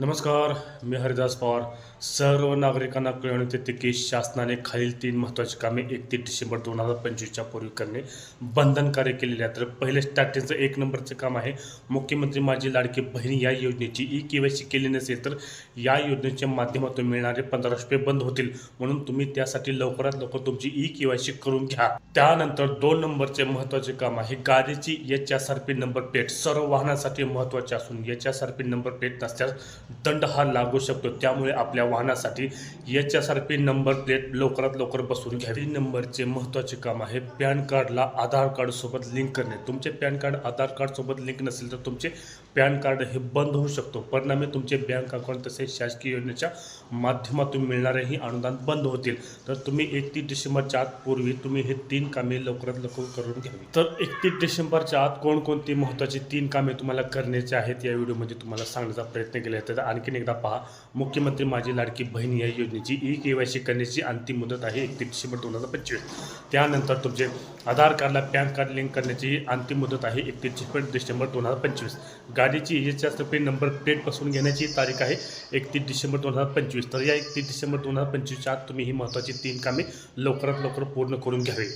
नमस्कार मी हरिदास पवार. सर्व नागरिकांना कळवण्यात येते की शासनाने खालील तीन महत्त्वाची कामे एकतीस डिसेंबर दोन हजार पंचवीसच्या पूर्वी करणे बंधनकारक केलेले आहे तर पहिले स्टार्टिंगचं एक नंबरचं काम आहे मुख्यमंत्री माझी लाडकी बहिणी या योजनेची ई के वाय सी केली नसेल तर या योजनेच्या माध्यमातून मिळणारे पंधरा रुपये बंद होतील. म्हणून तुम्ही त्यासाठी लवकरात लवकर तुमची ई के वाय सी करून घ्या. त्यानंतर दोन नंबरचे महत्त्वाचे काम आहे गाडीची H R P number plate. सर्व वाहनासाठी महत्त्वाचे असून H S R P number plate नसल्यास दंड हा लागू शकतो. त्यामुळे आपल्या वाहनासाठी H S R P number plate लवकरात लवकर बसवून घ्यावी. नंबरचे महत्त्वाचे काम आहे पॅन कार्डला आधार कार्डसोबत लिंक करणे. तुमचे पॅन कार्ड आधार कार्डसोबत लिंक नसेल तर तुमचे पॅन कार्ड हे बंद होऊ शकतो. परिणामी तुमचे बँक अकाउंट तसेच शासकीय योजनेच्या माध्यमातून मिळणारेही अनुदान बंद होतील. तर तुम्ही एकतीस डिसेंबरच्या आत पूर्वी तुम्ही हे तीन कामे लवकरात लवकर करून घ्यावी. तर एकतीस डिसेंबरच्या आत कोणकोणती महत्त्वाची तीन कामे तुम्हाला करण्याची आहेत या व्हिडिओमध्ये तुम्हाला सांगण्याचा प्रयत्न केला आहे तर आणखीन एकदा पहा. मुख्यमंत्री माझी लाडकी बहीण या योजनेची ई के वाय सी करण्याची अंतिम मुदत आहे एकतीस डिसेंबर दोन हजार पंचवीस. त्यानंतर तुमचे आधार कार्डला पॅन कार्ड लिंक करण्याची अंतिम मुदत आहे एकतीस डिसेंबर दोन हजार पंचवीस. गाडीची एच एस नंबर प्लेट घेण्याची तारीख आहे एकतीस डिसेंबर दोन हजार पंचवीस. तर या एकतीस डिसेंबर दोन हजार पंचवीसच्या आत तुम्ही ही महत्त्वाची तीन कामे लवकरात लवकर पूर्ण करून घ्यावी.